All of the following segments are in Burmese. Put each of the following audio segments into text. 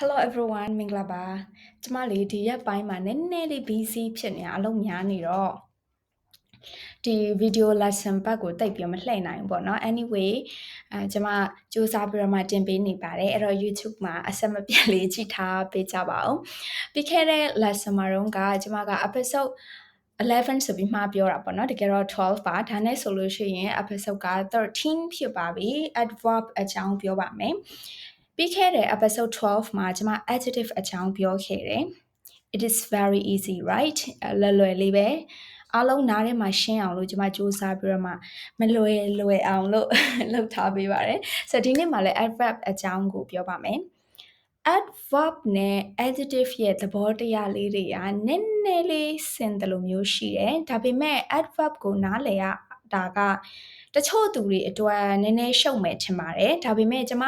Hello everyone မင်္ဂလာပါကျမလေးဒီရက်ပိုင်းမှာနည်းနည်းလေး busy ဖြစ်နေတာအလုပ်များနေတော့ဒီ video lesson ဘက်ကိုတိတ်ပြီးမလှည့်နိုင်ဘူးပေါ့နော် anyway အဲကျမစူးစမ်းပြီးတော့မှတင်ပေးနေပါတယ်အဲ့တော့ YouTube မှာအဆက်မပြတ်လေးကြည့်ထားပေးကြပါဦးပြီးခဲ့တဲ့ lesson မှာတော့ကကျမက episode 11ဆိုပြီးမှပြောတာပေါ့နော်တကယ်တော့12ပါဒါနဲ့ဆိုလို့ရှိရင် episode က13ဖြစ်ပါပြီ adverb အကြောင်းပြောပါမယ် ပြီးခဲ့တဲ့ episode 12မှာကျွန်မ adjective အကြောင်းပြောခဲ့တယ် it is very easy right လွယ်လွယ်လေးပဲအားလုံးနားထဲမှာရှင်းအောင်လို့ကျွန်မစူးစမ်းပြီးတော့မှမလွယ်လွယ်အောင်လို့လုပ်ထားပေးပါတယ်ဆိုတော့ဒီနေ့မှာလည်း adverb အကြောင်းကိုပြောပါမယ် adverb နဲ့ adjective ရဲ့သဘောတရားလေးတွေကနည်းနည်းလေးဆင်တယ်လို့မျိုးရှိတယ်ဒါပေမဲ့ adverb ကိုနားလည်ရ တာကတချို့သူတွေအတွက်နည်းနည်းရှုပ်မယ်ထင်ပါတယ်ဒါပေမဲ့ကျမ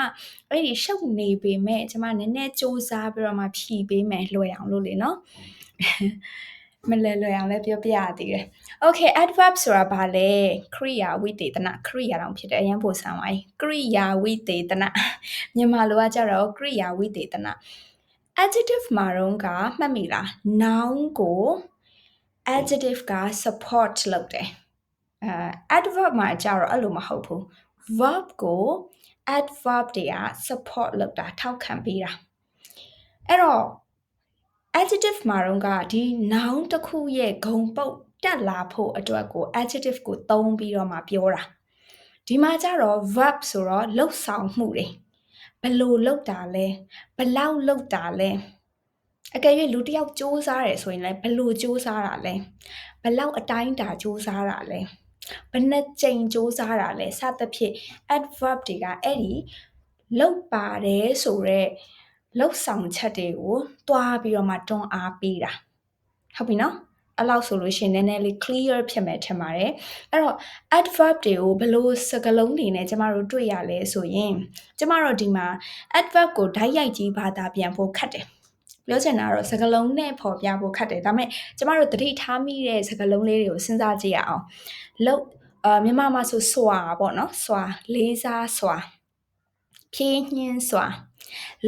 အဲ့ဒီရှုပ်နေပေမဲ့ကျမနည်းနည်းစူးစမ်းပြီးတော့မှဖြည့်ပေးမယ်လွယ်အောင်လို့လေနော်မလဲလွယ်အောင်လည်းပြောပြရသေးတယ်။ Okay adverb ဆိုတာဘာလဲခရိယာဝိသေသနခရိယာတောင်ဖြစ်တယ်အရင်ပို့ဆံပါ යි ခရိယာဝိသေသနမြန်မာလိုကကြတော့ခရိယာဝိသေသန adjective မှာတော့ကမှတ်မိလား noun ကို adjective က support လုပ်တယ် အဲ adverb မှာကြတော့အဲ့လိုမဟုတ်ဘူး verb ကို adverb တွေက support လုပ်တာထောက်ခံပေးတာအဲ့တော့ adjective မှာတော့ကဒီ noun တစ်ခုရဲ့ဂုဏ်ပုတ်တက်လာဖို့အတွက်ကို adjective ကိုသုံးပြီးတော့မှပြောတာဒီမှာကျတော့ verb ဆိုတော့လှုပ်ဆောင်မှုတွေဘလို့လှုပ်တာလဲဘလောက်လှုပ်တာလဲအကယ်၍လူတစ်ယောက်စူးစားတယ်ဆိုရင်လည်းဘလို့စူးစားတာလဲဘလောက်အတိုင်းတာစူးစားတာလဲ ဘယ်နှကြိမ်စူးစားတာလဲစသဖြင့် adverb တွေကအဲ့ဒီလှုပ်ပါတယ်ဆိုတော့လှုပ်ဆောင်ချက်တွေကိုတွားပြီးတော့မှတွန်းအားပေးတာဟုတ်ပြီနော်အဲ့လောက်ဆိုလို့ရှိရင်နည်းနည်းလေး clear ဖြစ်မယ်ထင်ပါတယ်အဲ့တော့ adverb တွေကိုဘယ်လိုစကားလုံးတွေနဲ့ကျမတို့တွေ့ရလဲဆိုရင်ကျမတို့ဒီမှာ adverb ကိုဓာတ်ရိုက်ကြီးဘာသာပြန်ဖို့ခက်တယ် ပြောချင်တာတော့စကားလုံးနဲ့ပေါ်ပြဖို့ခက်တယ်ဒါပေမဲ့ကျမတို့သတိထားမိတဲ့စကားလုံးလေးတွေကိုစဉ်းစားကြည့်ရအောင်လို့အာမြန်မာမှာဆိုစွာပေါ့နော်စွာလေးစားစွာဖြင်းညင်းစွာ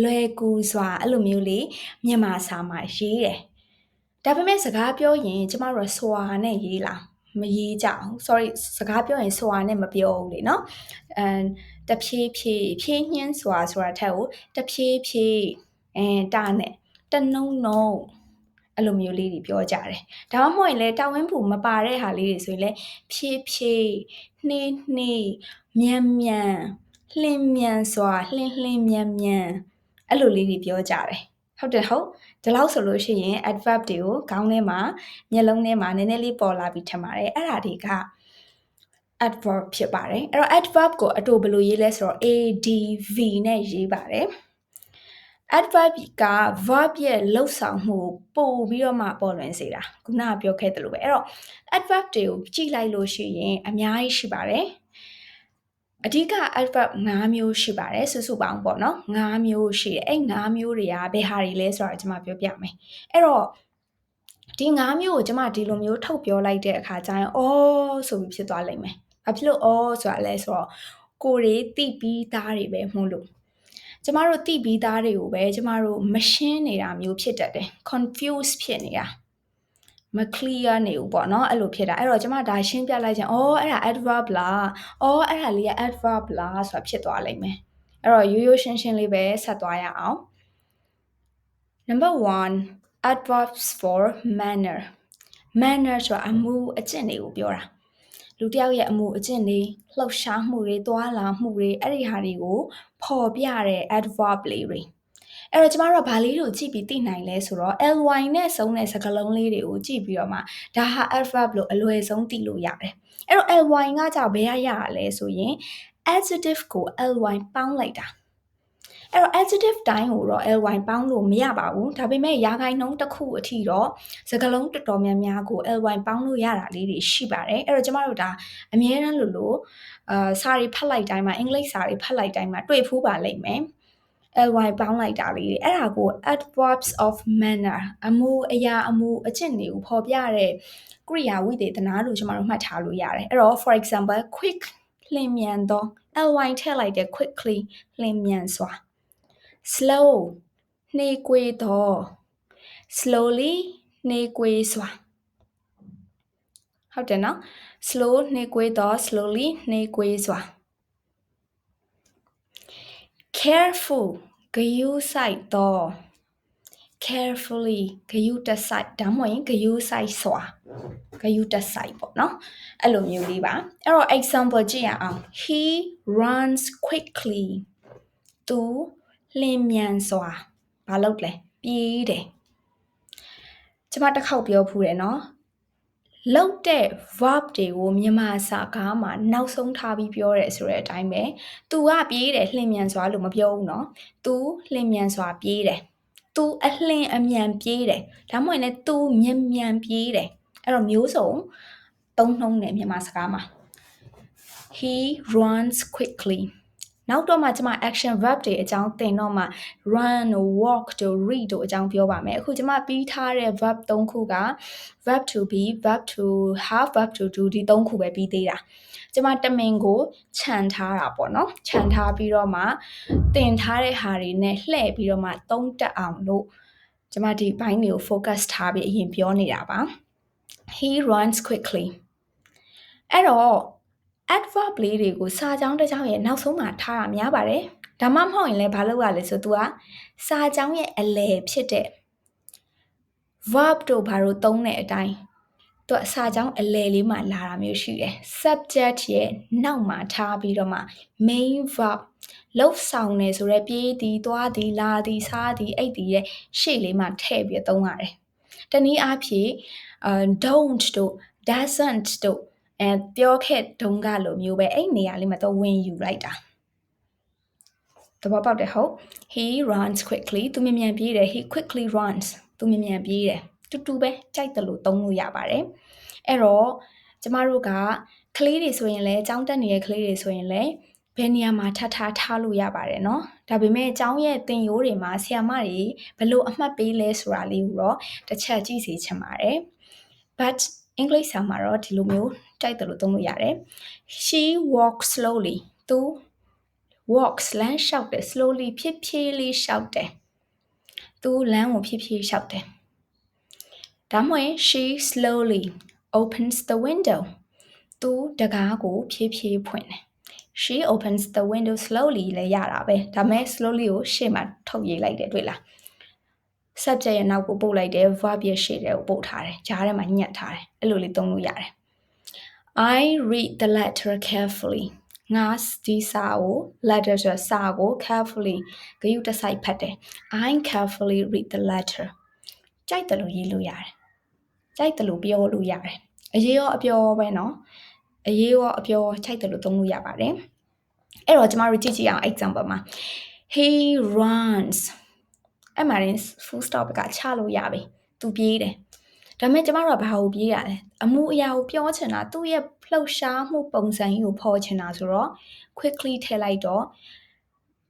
လွယ်ကူစွာအဲ့လိုမျိုးလေးမြန်မာစာမှာရေးတယ်ဒါပေမဲ့စကားပြောရင်ကျမတို့စွာနဲ့ရေးလာမရေးကြအောင် sorry စကားပြောရင်စွာနဲ့မပြောဘူးလေနော်အဲတဖြည်းဖြည်းဖြည်းညင်းစွာဆိုတာထက်ကိုတဖြည်းဖြည်းအဲတာနဲ့ တနှုံနှုံအဲ့လိုမျိုးလေးတွေပြောကြတယ်ဒါမှမဟုတ်ရင်လည်းတာဝင်းပူမပါတဲ့ဟာလေးတွေဆိုရင်လည်းဖြည်းဖြည်းနှေးနှေးမြန်မြန်လှင်မြန်စွာလှင်လှင်မြန်မြန်အဲ့လိုလေးတွေပြောကြတယ်ဟုတ်တယ်ဟုတ်ဒီလောက်ဆိုလို့ရှိရင် adverb တွေကိုခေါင်းထဲမှာမျက်လုံးထဲမှာနည်းနည်းလေးပေါ်လာပြီးထင်ပါတယ်အဲ့ဒါတွေက adverb ဖြစ်ပါတယ်အဲ့တော့ adverb ကိုအတူဘယ်လိုရေးလဲဆိုတော့ adv နဲ့ရေးပါတယ် adverb က verb ရဲ့လှုပ်ဆောင်မှုကိုပို့ပြီးတော့မှပေါ်လွင်စေတာခုနကပြောခဲ့သလိုပဲအဲ့တော့ adverb တွေကိုကြည့်လိုက်လို့ရှိရင်အများကြီးရှိပါတယ်အဓိက adverb 5မျိုးရှိပါတယ်စုစုပေါင်းပေါ့နော်5မျိုးရှိတယ်အဲ့5မျိုးတွေကဘယ်ဟာတွေလဲဆိုတာကျွန်မပြောပြမယ်အဲ့တော့ဒီ5မျိုးကိုကျွန်မဒီလိုမျိုးထုတ်ပြောလိုက်တဲ့အခါကျရင်အော်ဆိုပြီးဖြစ်သွားလိမ့်မယ်ဘာဖြစ်လို့အော်ဆိုတာလဲဆိုတော့ကိုရီတိပြီးသားတွေပဲမှုလို့ ကျမတို့တိပြီးသားတွေကိုပဲကျမတို့မရှင်းနေတာမျိုးဖြစ်တတ်တယ် confuse ဖြစ်နေတာမ clear နေဘူးပေါ့နော်အဲ့လိုဖြစ်တာအဲ့တော့ကျမဒါရှင်းပြလိုက်ချင်အော်အဲ့ဒါ adverb လားအော်အဲ့ဒါလေးက adverb လားဆိုတာဖြစ်သွားလိမ့်မယ်အဲ့တော့ရိုးရိုးရှင်းရှင်းလေးပဲဆက်သွားရအောင် number 1 adverbs for manner manner ဆိုတာအမှုအကျင့်တွေကိုပြောတာ လူတယောက်ရဲ့အမှုအကျင့်တွေလှုပ်ရှားမှုတွေတွာလာမှုတွေအဲ့ဒီဟာတွေကိုဖော်ပြတဲ့ adverb လေးတွေအဲ့တော့ကျမတို့ကဘာလေးတွေကိုကြည့်ပြီးသိနိုင်လဲဆိုတော့ ly နဲ့ဆုံးတဲ့စကားလုံးလေးတွေကိုကြည့်ပြီးတော့မှဒါဟာ adverb လို့အလွယ်ဆုံးသိလို့ရတယ်အဲ့တော့ ly ကကြောင့်ဘယ်ရရလဲဆိုရင် adjective ကို ly ပေါင်းလိုက်တာ အဲ့တော့ adjective တိုင်းကိုတော့ ly ပေါင်းလို့မရပါဘူးဒါပေမဲ့ရာခိုင်နှုန်းတစ်ခုအထိတော့စကားလုံးတော်တော်များများကို ly ပေါင်းလို့ရတာလေးတွေရှိပါတယ်အဲ့တော့ကျမတို့ဒါအမြဲတမ်းလို့လို့အာစာရီဖတ်လိုက်တိုင်းမှာအင်္ဂလိပ်စာရီဖတ်လိုက်တိုင်းမှာတွေ့ဖူးပါလိမ့်မယ် ly ပေါင်းလိုက်တာလေးတွေအဲ့ဒါကို adverbs of manner အမှုအရာအမှုအကျင့်တွေကိုဖော်ပြတဲ့ကရိယာဝိသေသနာလို့ကျွန်တော်တို့မှတ်ထားလို့ရတယ်အဲ့တော့ for example quick လျင်မြန်သော ly ထည့်လိုက်တဲ့ quickly လျင်မြန်စွာ slow နှေးကွေးသော slowly နှေးကွေးစွာဟုတ်တယ်နော် slow နှေးကွေးသော slowly နှေးကွေးစွာ careful ဂယုစိုက်သော carefully ဂယုတစိုက်ဒါမှမဟုတ်ဂယုစိုက်စွာဂယုတစိုက်ပေါ့နော်အဲ့လိုမျိုးလေးပါအဲ့တော့ example ကြည့်ရအောင် he runs quickly သူ လင်းမြန်စွာဘာလုပ်လဲပြေးတယ်ကျမတစ်ခေါက်ပြောဖူးတယ်နော်လောက်တဲ့ verb တွေကိုမြန်မာစာကားမှာနောက်ဆုံးထားပြီးပြောရဲဆိုတဲ့အတိုင်းပဲ။ तू ကပြေးတယ်လှင်မြန်စွာလို့မပြောဘူးနော်။ तू လှင်မြန်စွာပြေးတယ်။ तू အလှင်အမြန်ပြေးတယ်။ဒါမှမဟုတ်လည်း तू မြန်မြန်ပြေးတယ်။အဲ့တော့မျိုးစုံသုံးနှုံးတယ်မြန်မာစကားမှာ He runs quickly နောက်တော့မှကျွန်မ action verb တွေအကြောင်းသင်တော့မှ run walk တို့ read တို့အကြောင်းပြောပါမယ်အခုကျွန်မပြီးထားတဲ့ verb ၃ခုက verb to be verb to have verb to do ဒီ၃ခုပဲပြီးသေးတာကျွန်မတမင်ကိုခြံထားတာပေါ့နော်ခြံထားပြီးတော့မှသင်ထားတဲ့ဟာတွေနဲ့လှည့်ပြီးတော့မှသုံးတက်အောင်လို့ကျွန်မဒီဘိုင်းတွေကို focus ထားပြီးအရင်ပြောနေတာပါ he runs quickly အဲ့တော့ adverb လေးတွေကိုစာကြောင်းတစ်ကြောင်းရဲ့နောက်ဆုံးမှာထားတာများပါတယ်ဒါမှမဟုတ်ရင်လည်းဘာလုပ်ရလဲဆို तू ကစာကြောင်းရဲ့အလယ်ဖြစ်တဲ့ verb တို့ဘာလို့သုံးတဲ့အတိုင်းသူအစာကြောင်းအလယ်လေးမှာလာတာမျိုးရှိတယ် subject ရဲ့နောက်မှာထားပြီးတော့မှ main verb လောက်ဆောင်နေဆိုတော့ပြေးသည်သွားသည်လာသည်စားသည်အိတ်သည်ရဲ့ရှေ့လေးမှာထည့်ပြီးသုံးရတယ်တနည်းအားဖြင့် uh don't တို့ doesn't တို့ အဲပြောခဲ့တုန်းကလိုမျိုးပဲအဲ့နေရာလေးမှာတော့ဝင်ယူလိုက်တာတဘောပေါက်တယ်ဟုတ် he runs quickly သူမြန်မြန်ပြေးတယ် he quickly runs သူမြန်မြန်ပြေးတယ်တူတူပဲကြိုက်တယ်လို့သုံးလို့ရပါတယ်အဲ့တော့ကျမတို့ကကလေးတွေဆိုရင်လည်းအကြောင်းတက်နေတဲ့ကလေးတွေဆိုရင်လည်းဘယ်နေရာမှာထပ်ထားထားလို့ရပါတယ်เนาะဒါပေမဲ့အကြောင်းရဲ့သင်ရိုးတွေမှာဆရာမတွေဘယ်လိုအမှတ်ပေးလဲဆိုတာလေးကိုတော့တစ်ချက်ကြည့်စီချင်ပါတယ် but အင်္ဂလိပ်စာမှာတော့ဒီလိုမျိုး ကြိုက်တယ်လို့သုံးလို့ရတယ် she walks slowly သူ walks လမ်းလျှောက်တယ် slowly ဖြည်းဖြည်းလေးလျှောက်တယ်သူလမ်းကိုဖြည်းဖြည်းလျှောက်တယ်ဒါမှမဟုတ် she slowly opens the window သူတကားကိုဖြည်းဖြည်းဖွင့်တယ် she opens the window slowly လည်းရတာပဲဒါမဲ့ slowly ကိုရှေ့မှာထုတ်ရေးလိုက်တယ်တွေ့လား subject ရဲ့နောက်ကိုပို့လိုက်တယ် verb ရဲ့ရှေ့တဲ့ကိုပို့ထားတယ်ကြားထဲမှာညှက်ထားတယ်အဲ့လိုလေးသုံးလို့ရတယ် I read the letter carefully ငါဒီစာကို letter ဆိုစာကို carefully ဂရုတစိုက်ဖတ်တယ် I carefully read the letter ကြိုက်တယ်လို့ရေးလို့ရတယ်ကြိုက်တယ်လို့ပြောလို့ရတယ်အရေးရောအပြောပဲเนาะအရေးရောအပြောကြိုက်တယ်လို့သုံးလို့ရပါတယ်အဲ့တော့ကျမတို့ကြည့်ကြည့်အောင် example မှာ he runs အဲ့မှာရင် full stop ကချလို့ရပြီသူပြေးတယ် ဒါပေမဲ့ကျမတို့ကဘာကိုပြေးရလဲအမှုအရာကိုပြောချင်တာသူ့ရဲ့လှုပ်ရှားမှုပုံစံကြီးကိုဖော်ချင်တာဆိုတော့ quickly ထည့်လိုက်တော့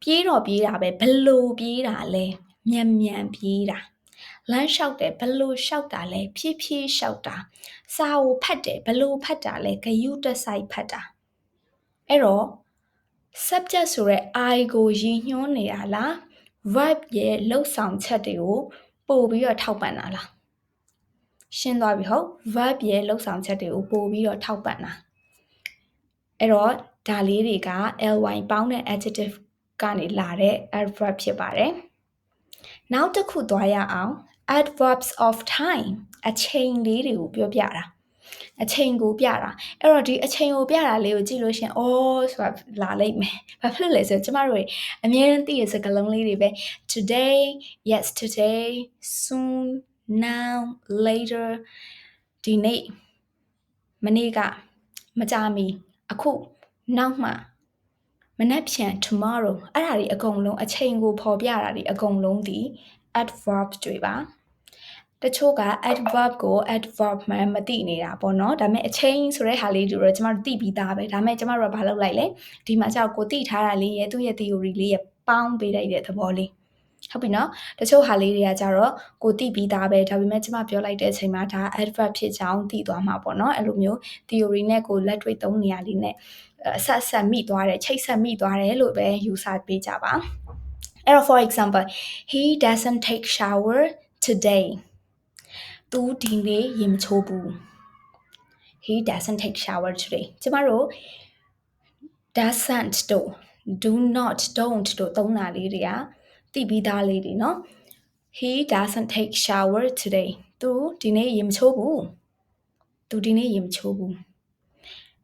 ပြေးတော့ပြေးတာပဲဘလို့ပြေးတာလဲမြန်မြန်ပြေးတာလမ်းလျှောက်တယ်ဘလို့လျှောက်တာလဲဖြည်းဖြည်းလျှောက်တာစာကိုဖတ်တယ်ဘလို့ဖတ်တာလဲဂယုတဆိုင်ဖတ်တာအဲ့တော့ subject ဆိုရဲ I ကိုရည်ညွှန်းနေတာလား verb ရဲ့လှုပ်ဆောင်ချက်တွေကိုပို့ပြီးတော့ထောက်ပံ့တာလား ရှင်းသွားပြီဟုတ် verb ရဲ့လှုပ်ဆောင်ချက်တွေကိုပို့ပြီးတော့ထောက်ပံ့တာအဲ့တော့ဒါလေးတွေက ly ပေါင်းတဲ့ adjective ကနေလာတဲ့ adverb ဖြစ်ပါတယ်နောက်တစ်ခုသွားရအောင် adverbs of time အချိန်လေးတွေကိုပြောပြတာအချိန်ကိုပြတာအဲ့တော့ဒီအချိန်ကိုပြတာလေးကိုကြည့်လို့ရှင်အော်ဆိုတာလာလိုက်မယ်ဘာဖြစ်လို့လဲဆိုတော့ကျမတို့အများအားသိရစကားလုံးလေးတွေပဲ today yesterday soon now later ဒီနေ့မနေ့ကမကြမီအခုနောက်မှမနက်ဖြန် tomorrow အဲ့ဒါတွေအကုန်လုံးအချိန်ကိုဖော်ပြတာတွေအကုန်လုံးဒီ adverb တွေပါတချို့က adverb ကို adverb မှမသိနေတာပေါ့နော်ဒါပေမဲ့အချိန်ဆိုတဲ့ဟာလေးတွေတော့ကျမတို့သိပြီးသားပဲဒါပေမဲ့ကျမတို့ကဘာလုပ်လိုက်လဲဒီမှာကြောက်ကိုသိထားတာလေးရဲ့သူ့ရဲ့ theory လေးရဲ့ပေါင်းပေးလိုက်တဲ့သဘောလေး ဟုတ်ပြီနော်တချို့ဟာလေးတွေကကြတော့ကိုသိပြီးသားပဲဒါပေမဲ့ကျမပြောလိုက်တဲ့အချိန်မှာဒါ adverb ဖြစ်ကြောင်းသိသွားမှာပေါ့နော်အဲ့လိုမျိုး theory နဲ့ကိုလက်တွေ့သုံးနေရလေးနဲ့အဆက်ဆက်မိသွားတယ်ချိတ်ဆက်မိသွားတယ်လို့ပဲယူဆပေးကြပါအဲ့တော့ for example he doesn't take shower today သူဒီနေ့ရေမချိုးဘူး he doesn't take shower today ကျမတို့ doesn't တို့ do not don't တို့သုံးတာလေးတွေက သိပြီးသားလေးတွေနော် he doesn't take shower today သူဒီနေ့ရေမချိုးဘူးသူဒီနေ့ရေမချိုးဘူး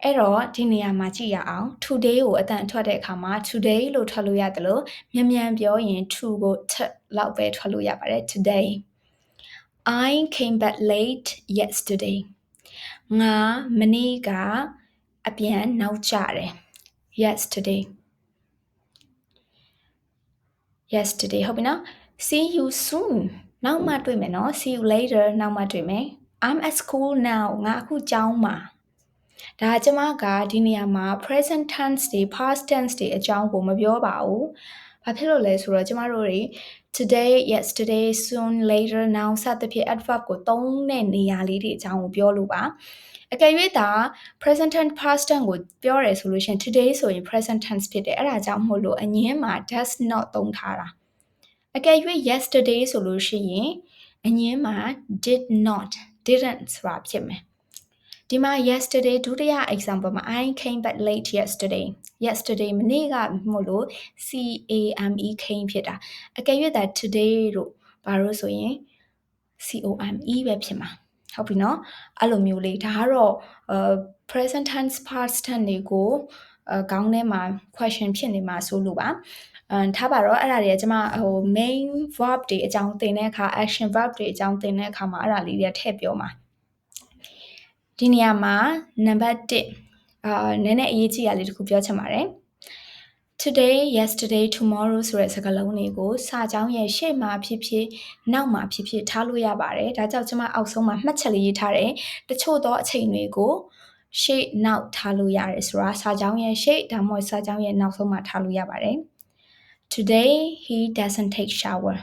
အဲ့တော့ဒီနေရာမှာကြည့်ရအောင် today ကိုအတန်ထွက်တဲ့အခါမှာ today လို့ထွက်လို့ရတယ်လို့မြန်မြန်ပြောရင် to ကို t လောက်ပဲထွက်လို့ရပါတယ် today I came back late yesterday ငါမနေ့ကအပြန်နောက်ကျတယ် yesterday yesterday ဟုတ်ပြီနော် see you soon နောက်မှတွေ့မယ်နော် see you later နောက်မှတွေ့မယ် I'm at school now ငါအခုကျောင်းမှာဒါကျမကဒီနေရာမှာ present tense တွေ past tense တွေအကြောင်းကိုမပြောပါဘူး။ဘာဖြစ်လို့လဲဆိုတော့ကျမတို့တွေ today yesterday soon later now စသဖြင့် adverb ကိုသုံးတဲ့နေရာလေးတွေအကြောင်းကိုပြောလို့ပါ။အကယ်၍သာ present tense past tense ကိုပြောရဲဆိုလို့ရှိရင် today ဆိုရင် present tense ဖြစ်တယ်။အဲ့ဒါကြောင့်မို့လို့အငင်းမှာ does not သုံးထားတာ။အကယ်၍ yesterday ဆိုလို့ရှိရင်အငင်းမှာ did not didn't ဆိုတာဖြစ်မယ် ဒီမှာ yesterday ဒုတိယ example မှာ I came back late yesterday yesterday မနေ့ကမို့လို့ C A M E came ဖြစ်တာအကယ်၍သာ today တို့ဘာလို့ဆိုရင် C O M E ပဲဖြစ်မှာဟုတ်ပြီနော်အဲ့လိုမျိုးလေးဒါကတော့ present tense past tense တွေကိုအခေါင်းထဲမှာ question ဖြစ်နေမှာဆိုလို့ပါအမ်ထားပါတော့အဲ့ဒါတွေကကျွန်မဟို main verb တွေအကြောင်းသင်တဲ့အခါ action verb တွေအကြောင်းသင်တဲ့အခါမှာအဲ့ဒါလေးတွေထည့်ပြောမှာ ဒီနေရာမှာနံပါတ်1အာနည်းနည်းအရေးကြီးရလေးတခုပြောချင်ပါတယ် today yesterday tomorrow ဆိုတဲ့စကားလုံးတွေကိုစာကြောင်းရဲ့ရှေ့မှာဖြစ်ဖြစ်နောက်မှာဖြစ်ဖြစ်ထားလို့ရပါတယ်ဒါကြောင့်ကျွန်မအောက်ဆုံးမှာမှတ်ချက်လေးရေးထားတယ်တချို့သောအချိန်တွေကိုရှေ့နောက်ထားလို့ရတယ်ဆိုတာစာကြောင်းရဲ့ရှေ့ဒါမှမဟုတ်စာကြောင်းရဲ့နောက်ဆုံးမှာထားလို့ရပါတယ် today he doesn't take shower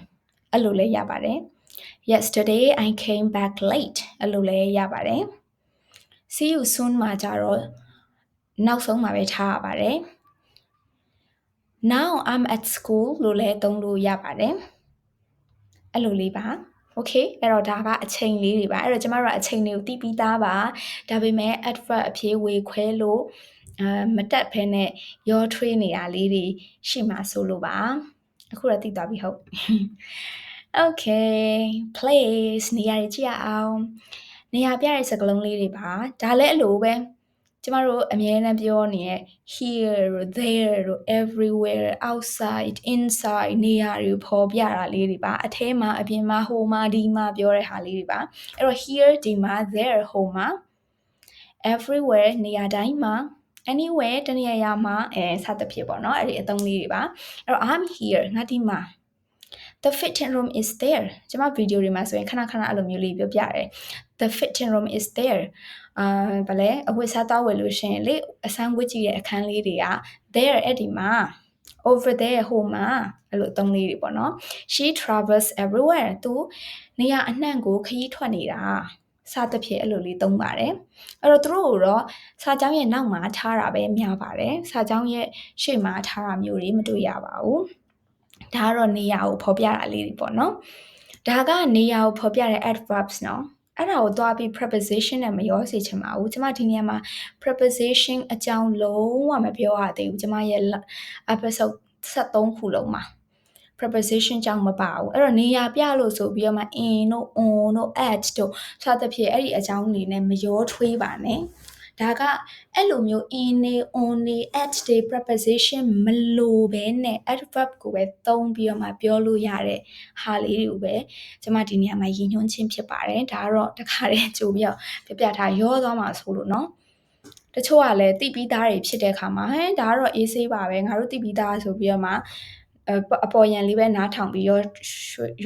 အဲ့လိုလည်းရပါတယ် yesterday i came back late အဲ့လိုလည်းရပါတယ် see you soon မှာကြတော့နောက်ဆုံးမှာပဲထားရပါတယ် now i'm at school လို့လည်းသုံးလို့ရပါတယ်အဲ့လိုလေးပါ okay အဲ့တော့ဒါကအချိန်လေးတွေပါအဲ့တော့ကျမတို့ကအချိန်တွေကိုသိပြီးသားပါဒါပေမဲ့ adverb အဖြစ်ဝေခွဲလို့အာမတက်ဖဲနဲ့ရောထွေးနေရလေးတွေရှိမှဆိုလို့ပါအခုတော့သိသွားပြီဟုတ် okay place နေရာကြည့်ရအောင် နေရာပြတဲ့စကားလုံးလေးတွေပါဒါလည်းအလိုပဲကျမတို့အမြဲတမ်းပြောနေတဲ့ here there everywhere outside inside နေရာတွေပေါ်ပြတာလေးတွေပါအထဲမှာအပြင်မှာဟိုမှာဒီမှာပြောတဲ့ဟာလေးတွေပါအဲ့တော့ here ဒီမှာ there ဟိုမှာ everywhere နေရာတိုင်းမှာ anywhere တနေရာရာမှာအဲစသဖြင့်ပေါ့နော်အဲ့ဒီအသုံးလေးတွေပါအဲ့တော့ I'm here ငါဒီမှာ the fitting room is there ကျွန်မဗီဒီယိုတွေမှာဆိုရင်ခဏခဏအဲ့လိုမျိုးလေးပြောပြတယ် the fitting room is there အာဗလဲအဝတ်စားသွားဝယ်လို့ရှင်လေအဆန်းဝတ်ကြည့်တဲ့အခန်းလေးတွေက there အဲ့ဒီမှာ over there ဟိုမှာအဲ့လိုအသုံးလေးတွေပေါ့နော် she travels everywhere သူနေရာအနှံ့ကိုခရီးထွက်နေတာစသဖြင့်အဲ့လိုလေးသုံးပါတယ်အဲ့တော့သူတို့ကိုတော့စာကြောင်းရဲ့နောက်မှာထားတာပဲများပါတယ်စာကြောင်းရဲ့ရှေ့မှာထားတာမျိုးတွေမတွေ့ရပါဘူး ဒါကတော့နေရာကိုဖော်ပြတာလေးတွေပေါ့နော်ဒါကနေရာကိုဖော်ပြတဲ့ adverbs နော်အဲ့ဒါကိုသွားပြီး preposition နဲ့မရောစေချင်ပါဘူးကျမဒီနေရာမှာ preposition အကြောင်းလုံးဝမပြောရသေးဘူးကျမရဲ့ episode 73ခုလုံးမှာ preposition ကြောင့်မပါဘူးအဲ့တော့နေရာပြလို့ဆိုပြီးတော့မှ in တို့ on တို့ at တို့စသဖြင့်အဲ့ဒီအကြောင်းတွေနဲ့မရောထွေးပါနဲ့ ဒါကအဲ့လိုမျိုး in နေ on နေ at တွေ preposition မလိုပဲနဲ့ adverb ကိုပဲသုံးပြီးတော့မှပြောလို့ရတဲ့ဟာလေးတွေကိုပဲကျွန်မဒီနေရာမှာရည်ညွှန်းခြင်းဖြစ်ပါတယ်ဒါကတော့တခါတည်းကြိုပြီးတော့ပြပြထားရောသွားမှာဆိုလို့နော်တချို့ကလည်းတိပြီးသားတွေဖြစ်တဲ့အခါမှာဟဲ့ဒါကတော့အေးဆေးပါပဲငါတို့တိပြီးသားဆိုပြီးတော့မှအပေါ်ရန်လေးပဲနားထောင်ပြီးရော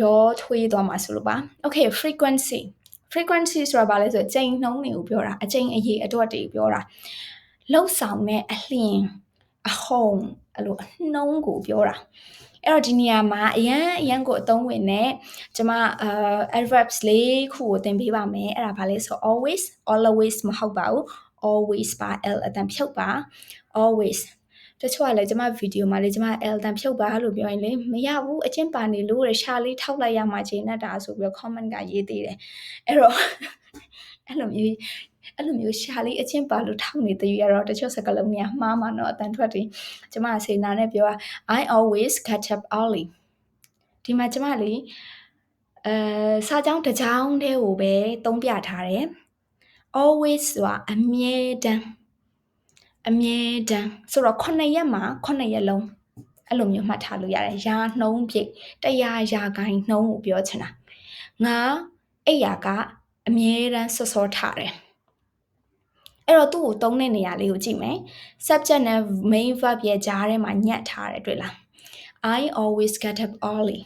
ရောထွေးသွားမှာဆိုလို့ပါ okay frequency frequency ဆိုတာဘာလဲဆိုတော့ချိန်နှုန်းတွေကိုပြောတာအချိန်အရေးအတွက်တွေပြောတာလှုပ်ဆောင်တဲ့အလျင်အဟုန်အဲ့လိုနှုန်းကိုပြောတာအဲ့တော့ဒီနေရာမှာအရန်အရန်ကိုအသုံးဝင်တဲ့ကျမအာ adverbs လေးခုကိုသင်ပေးပါမယ်အဲ့ဒါဘာလဲဆို always always မဟုတ်ပါဘူး always ပါ l အတန်ဖြုတ်ပါ always တချို့ကလည်းကျမဗီဒီယိုမှာလေကျမ L တန်ဖြုတ်ပါလို့ပြောရင်လေမရဘူးအချင်းပါနေလို့ရရှာလေးထောက်လိုက်ရမှချိန်နဲ့တာဆိုပြီးတော့ comment ကရေးသေးတယ်အဲ့တော့အဲ့လိုမျိုးအဲ့လိုမျိုးရှာလေးအချင်းပါလို့ထောက်နေသေးရတော့တချို့စကားလုံးများမှားမှာတော့အတန်ထွက်တယ်ကျမစေနာနဲ့ပြောတာ I always catch up early ဒီမှာကျမလေအဲစာကြောင်းတစ်ကြောင်းတည်းကိုပဲသုံးပြထားတယ် always ဆိုတာအမြဲတမ်း အမြဲတမ်းဆိုတော့9ရက်မှာ9ရက်လုံးအဲ့လိုမျိုးမှတ်ထားလို့ရတယ်ရာနှုံးပြည့်တရားရာဂိုင်းနှုံးကိုပြောချင်တာငါအဲ့ရာကအမြဲတမ်းစောစောထားတယ်အဲ့တော့သူ့ကိုသုံးတဲ့နေရာလေးကိုကြည့်မယ် subject နဲ့ main verb ရဲ့ကြားထဲမှာညှက်ထားတယ်တွေ့လား I always get up early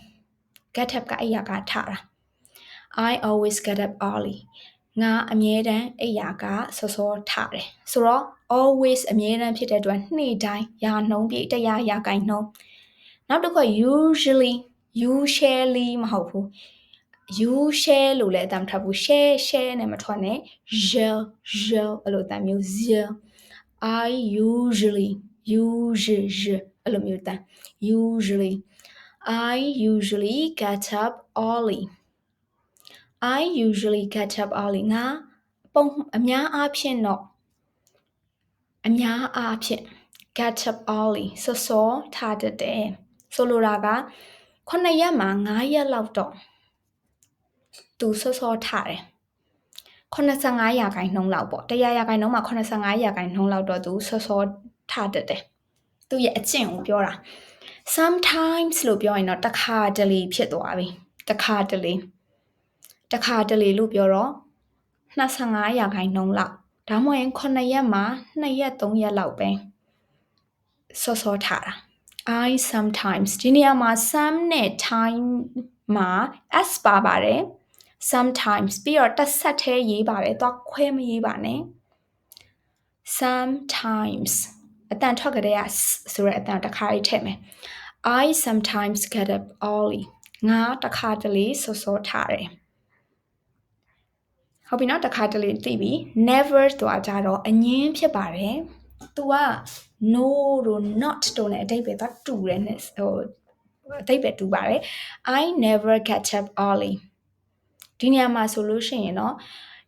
get up ကအဲ့ရာကထားတာ I always get up early ငါအမြဲတမ်းအဲ့ရာကစောစောထားတယ်ဆိုတော့ always အမြဲတမ်းဖြစ်တဲ့အတွက်နေ့တိုင်းရာနှုံးပြည့်တရားရာကိုင်နှုံးနောက်တစ်ခု usually usually မဟုတ်ဘူး you share လို့လည်းအတမ်းထပ်ဘူး share share နဲ့မထွက်နဲ့ yell yell အဲ့လိုအတမ်းမျိုး yell I usually usually အဲ့လိုမျိုးတမ်း usually I usually get up early I usually get up early ငါပုံအများအားဖြင့်တော့အများအားဖြင့် get up early စောစောထားတတ်တယ်ဆိုလိုတာက9ရက်မှာ9ရက်လောက်တော့သူစောစောထားတယ်85ရာခိုင်နှုန်းလောက်ပေါ့100ရာခိုင်နှုန်းမှာ85ရာခိုင်နှုန်းလောက်တော့သူစောစောထားတတ်တယ်သူရဲ့အကျင့်ကိုပြောတာ sometimes လို့ပြောရင်တော့တစ်ခါတလေဖြစ်သွားပြီတစ်ခါတလေ တစ်ခါတလေလို့ပြောတော့25ရာခိုင်နှုန်းလောက်ဒါမှမဟုတ်9ရက်မှာ2ရက်3ရက်လောက်ပဲစောစောထားတာ I sometimes ဒီနေရာမှာ some နဲ့ time မှာ s ပါပါတယ် sometimes ပြီးတော့တစ်ဆက်သေးရေးပါတယ်တော့ခွဲမရေးပါနဲ့ sometimes အတန်ထွက်ကြတဲ့ဆိုရဲအတန်တစ်ခါရေးထည့်မယ် I sometimes get up early ငါတစ်ခါတလေစောစောထားတယ် ဟုတ်ပြီနော်တစ်ခါတလေသိပြီ never ဆိုတာကြတော့အငင်းဖြစ်ပါတယ်။ तू က no တို့ not တို့ ਨੇ အတိတ်ပဲသွားတူတယ်နဲ့ဟိုအတိတ်ပဲတူပါတယ်။ I never catch up early ဒီနေရာမှာဆိုလို့ရှိရင်တော့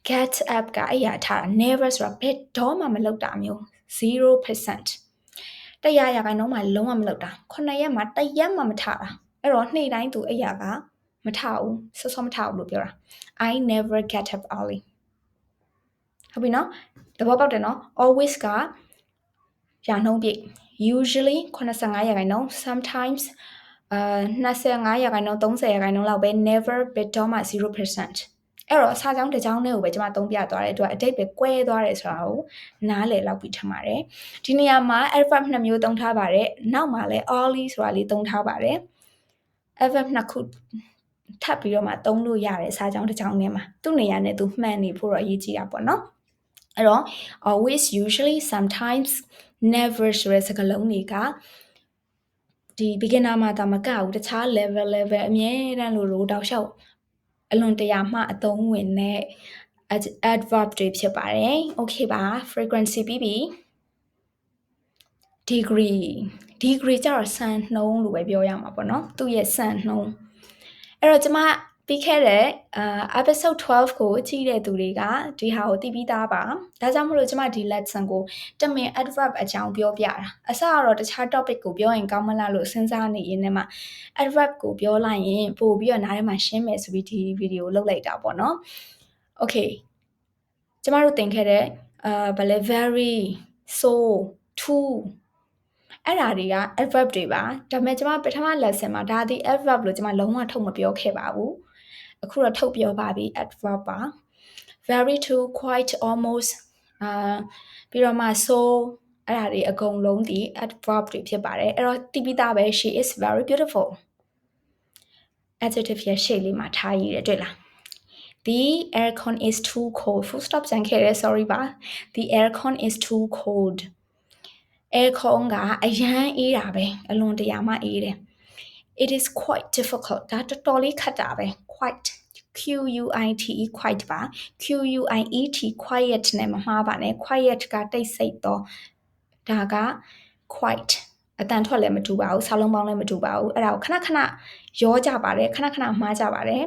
get up ကအဲ့ရထားတာ never ဆိုတာဘယ်တော့မှမလုပ်တာမျိုး0%တရားရခိုင်နှုန်းမှာလုံးဝမလုပ်တာ9ရက်မှာတရက်မှမထားတာအဲ့တော့နေ့တိုင်းသူအဲ့ရက မထဘူးစောစောမထဘူးလို့ပြောတာ I never get up early ဟုတ်ပြီနော်သဘောပေါက်တယ်နော် always ကရာနှုန်းပြည့် usually 85ရာခိုင်နှုန်း sometimes အာ25ရာခိုင်နှုန်း30ရာခိုင်နှုန်းလောက်ပဲ never ဘယ်တော့မှ0%အဲ့တော့အစားကြောင်းတစ်ကြောင်းလေးကိုပဲကျွန်မသုံးပြသွားတဲ့အတွက်အတိတ်ပဲကွဲသွားတယ်ဆိုတာကိုနားလည်လောက်ပြီးထင်ပါတယ်ဒီနေရာမှာ adverb နှစ်မျိုးသုံးထားပါတယ်နောက်မှာလည်း early ဆိုတာလေးသုံးထားပါတယ် adverb နှစ်ခု ထပ်ပြီးတော့မှသုံးလို့ရတယ်အစားကြောင်းတစ်ကြောင်းထဲမှာသူ့နေရာနဲ့သူမှန်နေဖို့တော့အရေးကြီးတာပေါ့နော်အဲ့တော့ always usually sometimes never ဆိုတဲ့စကားလုံးတွေကဒီ beginner မှာဒါမကဘူးတခြား level level အမြဲတမ်းလို့လို့တောက်လျှောက်အလွန်တရာမှအသုံးဝင်တဲ့ adverb တွေဖြစ်ပါတယ် okay ပါ frequency ပြီးပြီ degree degree ကျတော့စံနှုန်းလို့ပဲပြောရမှာပေါ့နော်သူ့ရဲ့စံနှုန်း အဲ့တော့ကျမပြီးခဲ့တဲ့အာ episode 12ကိုကြည့်တဲ့သူတွေကဒီဟာကိုသိပြီးသားပါဒါကြောင့်မလို့ကျမဒီ lesson ကိုတမင် adverb အကြောင်းပြောပြတာအစကတော့တခြား topic ကိုပြောရင်ကောင်းမလားလို့စဉ်းစားနေရင်းနဲ့မှ adverb ကိုပြောလိုက်ရင်ပို့ပြီးတော့နားထဲမှာရှင်းမယ်ဆိုပြီးဒီ video ကိုလုပ်လိုက်တာပေါ့နော် okay ကျမတို့သင်ခဲ့တဲ့အာဗလဲ very so to အဲ့ဒါတွေက adverb တွေပါဒါပေမဲ့ကျွန်မပထမ lesson မှာဒါဒီ adverb လို့ကျွန်မလုံးဝထုတ်မပြောခဲ့ပါဘူးအခုတော့ထုတ်ပြောပါပြီ adverb ပါ very to quite almost အာပြီးတော့မှ so အဲ့ဒါတွေအကုန်လုံးဒီ adverb တွေဖြစ်ပါတယ်အဲ့တော့တိပိသားပဲ she is very beautiful adjective ရဲ့ရှေ့လေးမှာထားရည်တယ်တွေ့လား The aircon is too cold. Full stop ကျန်ခဲ့တယ် sorry ပါ The aircon is too cold. Aircon ကအရန်အေးတာပဲအလွန်တရာမှအေးတယ် It is quite difficult ဒါတော်တော်လေးခက်တာပဲ quite Q U I T E quite ပါ Q U I E T quiet နဲ့မမှားပါနဲ့ quiet ကတိတ်ဆိတ်တော့ဒါက quite အတန်ထွက်လည်းမတူပါဘူးစာလုံးပေါင်းလည်းမတူပါဘူးအဲ့ဒါကိုခဏခဏရောကြပါတယ်ခဏခဏမှားကြပါတယ်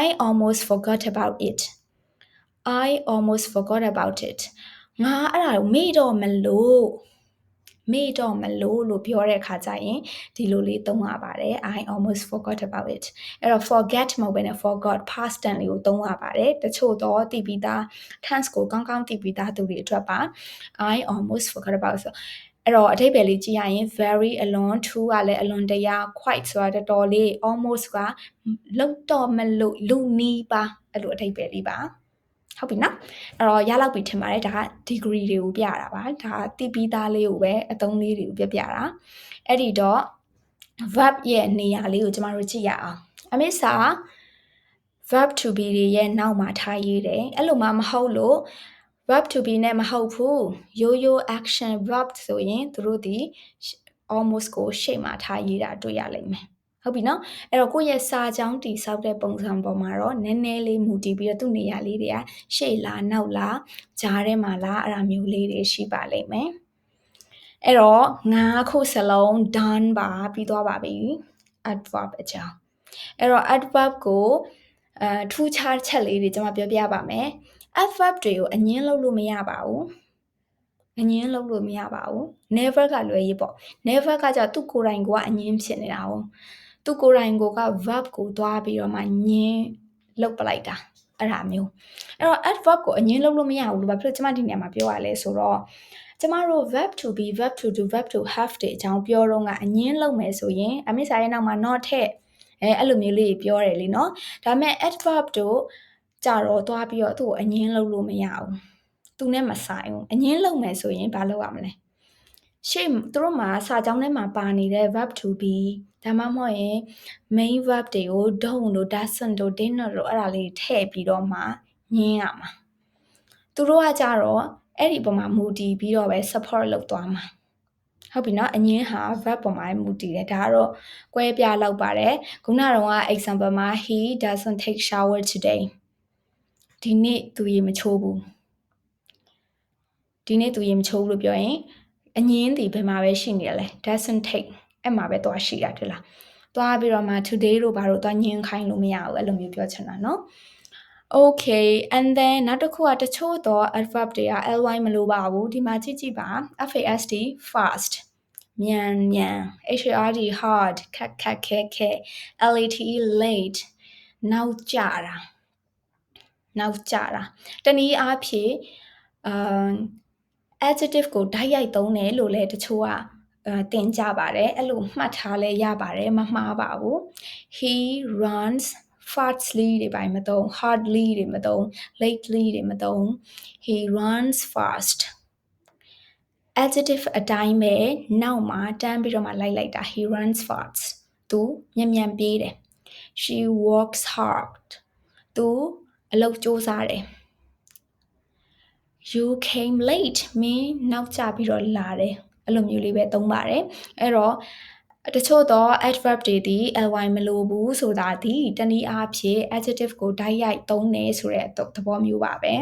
I almost forgot about it I almost forgot about it ငါအဲ့ဒါကိုမေ့တော့မလို့ မေ့တော့မလို့လို့ပြောတဲ့အခါကျရင်ဒီလိုလေးသုံးရပါတယ် I almost forgot about it အဲ့တော့ forget မဟုတ်ဘဲနဲ့ forgot past tense လေးကိုသုံးရပါတယ်တချို့တော့တည်ပြီးသား tense ကိုကောင်းကောင်းတည်ပြီးသားသူတွေအတွက်ပါ I almost forgot about it ဆိုအဲ့တော့အထိပ္ပယ်လေးကြည့်ရရင် very alone true ကလည်းအလွန်တရာ quite ဆိုတာတော်တော်လေး almost ကလုံတော့မလို့လူနီးပါအဲ့လိုအထိပ္ပယ်လေးပါ ဟုတ်ပြီနော်အဲ့တော့ရလောက်ပြီထင်ပါတယ်ဒါက degree တွေကိုပြတာပါဒါတိပိသားလေးကိုပဲအသုံးလေးတွေကိုပြပြတာအဲ့ဒီတော့ verb ရဲ့နေရာလေးကိုကျမတို့ကြည့်ရအောင်အမေစာ verb to be တွေရဲ့နောက်မှာထားရေးတယ်အဲ့လိုမှမဟုတ်လို့ verb to be နဲ့မဟုတ်ဘူးရိုးရိုး action verb ဆိုရင်သူတို့ဒီ almost ကိုရှေ့မှာထားရေးတာတွေ့ရလိမ့်မယ် ဟုတ်ပြီနော်အဲ့တော့ကိုယ့်ရဲ့စာကြောင်းတိဆောက်တဲ့ပုံစံပေါ်မှာတော့နည်းနည်းလေးမူတည်ပြီးတော့သူ့နေရာလေးတွေကရှေ့လားနောက်လားဂျားထဲမှာလားအဲ့ဒါမျိုးလေးတွေရှိပါလိမ့်မယ်အဲ့တော့ငါးခုစလုံး done ပါပြီးသွားပါပြီ adverb အကြောင်းအဲ့တော့ adverb ကိုအဲထူးခြားချက်လေးတွေကျွန်မပြောပြပါမယ် adverb တွေကိုအငင်းလုပ်လို့မရပါဘူးအငင်းလုပ်လို့မရပါဘူး never ကလွယ်ရေးပေါ့ never ကကြောင့်သူ့ကိုယ်တိုင်ကအငင်းဖြစ်နေတာ哦 သူကိုယ်တိုင်ကိုက verb ကိုသွားပြီးတော့မှညင်းလောက်ပလိုက်တာအဲ့ဒါမျိုးအဲ့တော့ adverb ကိုအငင်းလုံးလို့မရဘူးလို့ဘာဖြစ်လို့ကျမဒီနေရာမှာပြောရလဲဆိုတော့ကျမတို့ verb to be verb to do verb to have တွေအကြောင်းပြောတော့ကအငင်းလုံးမယ်ဆိုရင်အမိစာရဲ့နောက်မှာ not ထည့်အဲအဲ့လိုမျိုးလေးပြောတယ်လीနော်ဒါပေမဲ့ adverb တို့ကြတော့သွားပြီးတော့သူ့ကိုအငင်းလုံးလို့မရဘူးသူနဲ့မဆိုင်ဘူးအငင်းလုံးမယ်ဆိုရင်ဘာလုပ်ရမလဲရှေ့သူတို့မှာစာကြောင်းထဲမှာပါနေတဲ့ verb to be ဒါမှမဟုတ်ရင် main verb တွေကို don't တို့ doesn't တို့ didn't တို့အဲ့ဒါလေးထည့်ပြီးတော့မှညင်းရမှာသူတို့ကကြတော့အဲ့ဒီပုံမှာမူတည်ပြီးတော့ပဲ support လုပ်သွားမှာဟုတ်ပြီနော်အငင်းဟာ verb ပုံမှာမူတည်တယ်ဒါကတော့ကွဲပြားလောက်ပါတယ်ခုနကတော့ example မှာ he doesn't take shower today ဒီနေ့သူရေမချိုးဘူးဒီနေ့သူရေမချိုးဘူးလို့ပြောရင်အငင်းဒီဘယ်မှာပဲရှိနေရလဲ doesn't take အဲ့မှာပဲသွားရှိတာတွေ့လားသွားပြီးတော့မှ today တို့ဘာလို့သွားညင်းခိုင်းလို့မရဘူးအဲ့လိုမျိုးပြောချင်တာเนาะ okay and then နောက်တစ်ခုကတချို့တော့ adverb တွေက ly မလိုပါဘူးဒီမှာကြည့်ကြည့်ပါ fast fast မြန်မြန် hard hard ခက်ခက်ခဲခဲ late late နောက်ကြတာနောက်ကြတာတနည်းအားဖြင့်အာ adjective ကိုဓာတ်ရိုက်သုံးတယ်လို့လည်းတချို့ကအဲ တင်ကြပါတယ်အဲ့လိုမှတ်ထားလဲရပါတယ်မမှားပါဘူး he runs fastly တွေပိုင်းမသုံး hardly တွေမသုံး lately တွေမသုံး he runs fast adjective အတိုင်းပဲနောက်မှာတန်းပြီးတော့မှလိုက်လိုက်တာ he runs fast သူမြန်မြန်ပြေးတယ် she works hard သူအလုပ်စူးစမ်းတယ် you came late မင်းနောက်ကျပြီးတော့လာတယ် အဲ့လိုမျိုးလေးပဲသုံးပါတယ်အဲ့တော့တချို့သော adverb တွေဒီ ly မလိုဘူးဆိုတာဒီတနည်းအားဖြင့် adjective ကိုဓာတ်ရိုက်သုံးတယ်ဆိုတဲ့သဘောမျိုးပါပဲ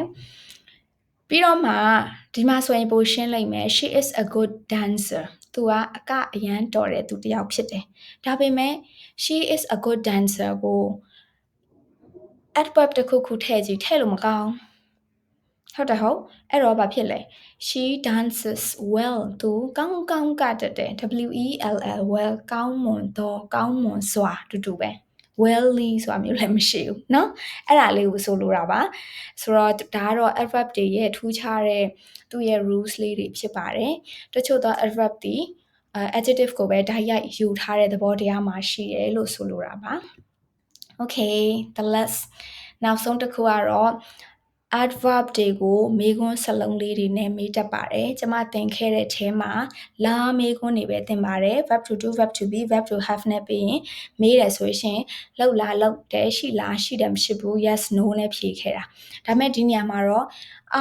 ပြီးတော့မှဒီမှာဆိုရင်ပိုရှင်းလိုက်မယ် she is a good dancer သူကအကအရန်တော်တဲ့သူတစ်ယောက်ဖြစ်တယ်ဒါပေမဲ့ she is a good dancer ကို adverb တစ်ခုခုထည့်ကြည့်ထည့်လို့မကောင်း ဟုတ်တယ်ဟုတ်အဲ့တော့ဘာဖြစ်လဲ she dances well သူကောင်းကောင်းကတတ်တယ် W E L L well ကောင်းမွန်တော့ကောင်းမွန်စွာတူတူပဲ wellly ဆိုတာမျိုးလည်းမရှိဘူးเนาะအဲ့ဒါလေးကိုဆိုလိုတာပါဆိုတော့ဒါကတော့ adverb တွေရဲ့ထူးခြားတဲ့သူ့ရဲ့ rules လေးတွေဖြစ်ပါတယ်တချို့သော adverb တွေ adjective ကိုပဲဓာတ်ရိုက်ယူထားတဲ့သဘောတရားမှာရှိတယ်လို့ဆိုလိုတာပါ okay the last နောက်ဆုံးတစ်ခုကတော့ adverb တွေကိုမေးခွန်းစလုံးလေးတွေနဲ့မေးတတ်ပါတယ်။ကျွန်မသင်ခဲ့တဲ့ထဲမှာလာမေးခွန်းတွေပဲသင်ပါတယ်။ verb to do, verb to be, verb to have နဲ့ပြီးရင်မေးတယ်ဆိုရှင်လောက်လားလောက်တယ်ရှိလားရှိတယ်မရှိဘူး yes no နဲ့ဖြေခဲ့တာ။ဒါပေမဲ့ဒီနေရာမှာတော့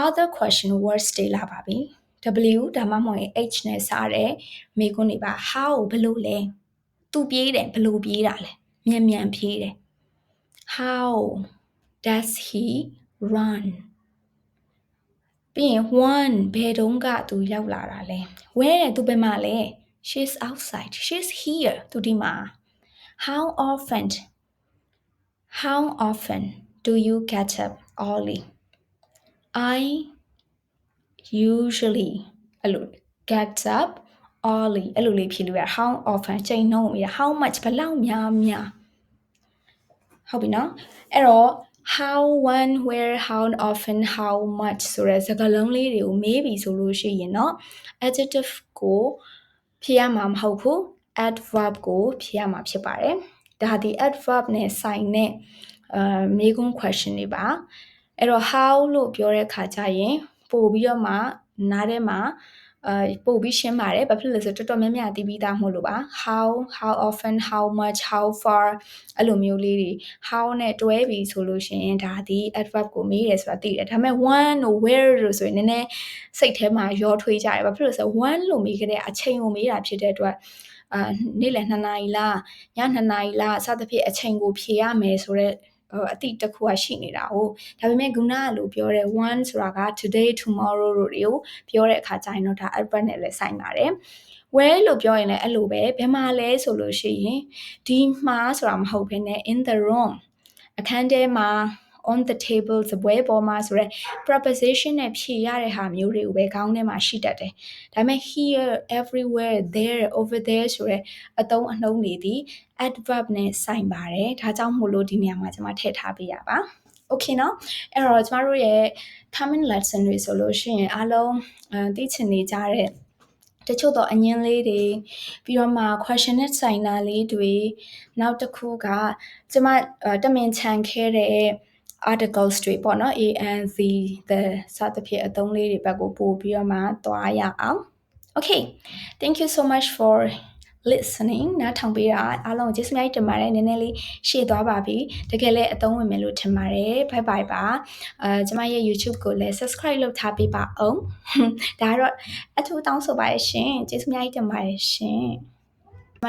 other question words တွေလာပါပြီ။ W ဒါမှမဟုတ် H နဲ့စတဲ့မေးခွန်းတွေပါ how ဘယ်လိုလဲ။သူပြေးတယ်ဘယ်လိုပြေးတာလဲ။မြန်မြန်ပြေးတယ်။ how does he run ပြီးရင် one ဘယ်တုန်းကသူရောက်လာတာလဲ where သူဘယ်မှာလဲ she's outside she's here သူဒီမှာ how often how often do you get up early i usually အဲ့လို get up early အဲ့လိုလေးဖြေလို့ရ how often ချိန်နှုန်းရ how much ဘယ်လောက်များများဟုတ်ပြီနော်အဲ့တော့ how when where how often how much ဆိုတဲ့စကားလုံးလေးတွေကိုမေးပြီဆိုလို့ရှိရင်တော့ adjective ကိုဖြည့်ရမှာမဟုတ်ဘူး adverb ကိုဖြည့်ရမှာဖြစ်ပါတယ်ဒါဒီ adverb နဲ့ဆိုင်တဲ့အဲမေးခွန်း question တွေပါအဲ့တော့ how လို့ပြောတဲ့အခါကျရင်ပို့ပြီးတော့မှနားထဲမှာ အာပို့ပြီးရှင်းပါတယ်ဘာဖြစ်လို့လဲဆိုတော့တော်တော်များများသိပြီးသားမို့လို့ပါ how how often how much how far အဲ့လိုမျိုးလေးတွေ how နဲ့တွဲပြီးဆိုလို့ရှိရင်ဒါဒီ adverb ကိုမေးတယ်ဆိုတာသိတယ်ဒါပေမဲ့ when တို့ where တို့ဆိုရင်နည်းနည်းစိတ်ထဲမှာရောထွေးကြတယ်ဘာဖြစ်လို့လဲဆိုတော့ when လို့မေးခဲ့တဲ့အချိန်ကိုမေးတာဖြစ်တဲ့အတွက်အာနေ့လယ်2နာရီလားည2နာရီလားစသဖြင့်အချိန်ကိုဖြေရမယ်ဆိုတော့ အတိတစ်ခုကရှိနေတာ哦ဒါပေမဲ့ခုနကလို့ပြောတဲ့ one ဆိုတာက today tomorrow တို့တွေကိုပြောတဲ့အခါကျရင်တော့ဒါ adverb နဲ့လည်းဆိုင်ပါတယ် where လို့ပြောရင်လည်းအဲ့လိုပဲဘယ်မှာလဲဆိုလို့ရှိရင်ဒီမှာဆိုတာမဟုတ်ဘဲနဲ့ in the room အခန်းထဲမှာ on the table စပွဲပေါ်မှာဆိုရဲ preposition နဲ့ဖြည့်ရတဲ့ဟာမျိုးတွေကိုပဲခေါင်းထဲမှာရှိတတ်တယ်။ဒါပေမဲ့ here everywhere there over there ဆိုရဲအသုံးအနှုန်းတွေဒီ adverb နဲ့ဆိုင်ပါတယ်။ဒါကြောင့်မို့လို့ဒီနေရာမှာကျွန်မထည့်ထားပေးရပါ။ Okay เนาะအဲ့တော့ကျမတို့ရဲ့ common lesson တွေဆိုလို့ရှိရင်အားလုံးအဲသိချင်နေကြတဲ့တချို့တော့အငင်းလေးတွေပြီးတော့မှ question နဲ့ဆိုင်တာလေးတွေနောက်တစ်ခုကကျမတမင်ချန်ခဲ့တဲ့ articles တွေပေါ့နော် ANZ the စသဖြင့်အသုံးလေးတွေဘက်ကိုပို့ပြီးတော့မှသွားရအောင် Okay thank you so much for listening နားထောင်ပေးတာအားလုံးကျေးဇူးများတင်ပါတယ်နည်းနည်းလေးရှေ့သွားပါပြီတကယ်လည်းအသုံးဝင်မယ်လို့ထင်ပါတယ် bye bye ပါအဲကျွန်မရဲ့ YouTube ကိုလည်း subscribe လုပ်ထားပေးပါအောင်ဒါကတော့အထူးတောင်းဆိုပါရရှင်ကျေးဇူးများတင်ပါတယ်ရှင်